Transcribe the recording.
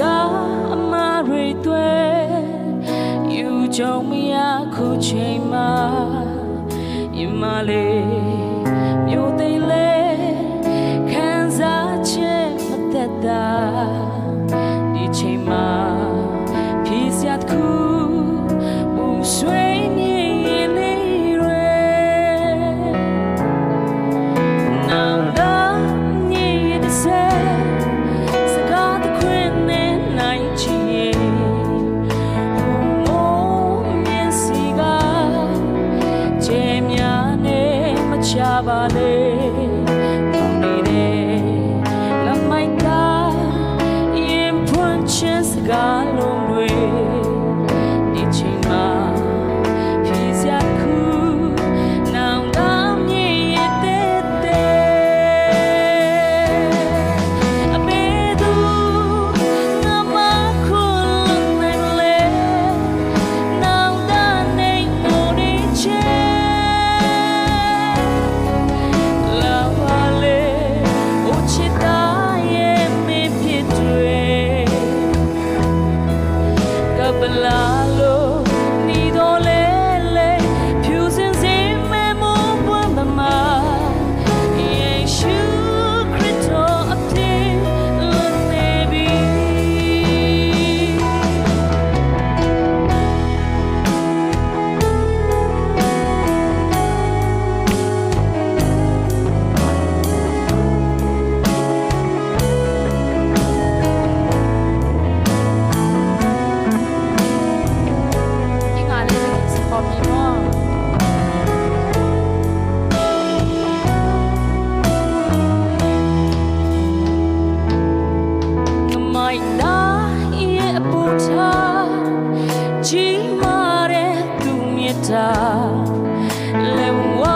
သာအမရိတွေယူကြုံမရခုချိန်မှာ you my lady Sabana. ခေါ်ပြီနော်မိုင်းနာရဲ့အပူထားကြီးမာတဲ့သူမြတ်တာလဲဝါ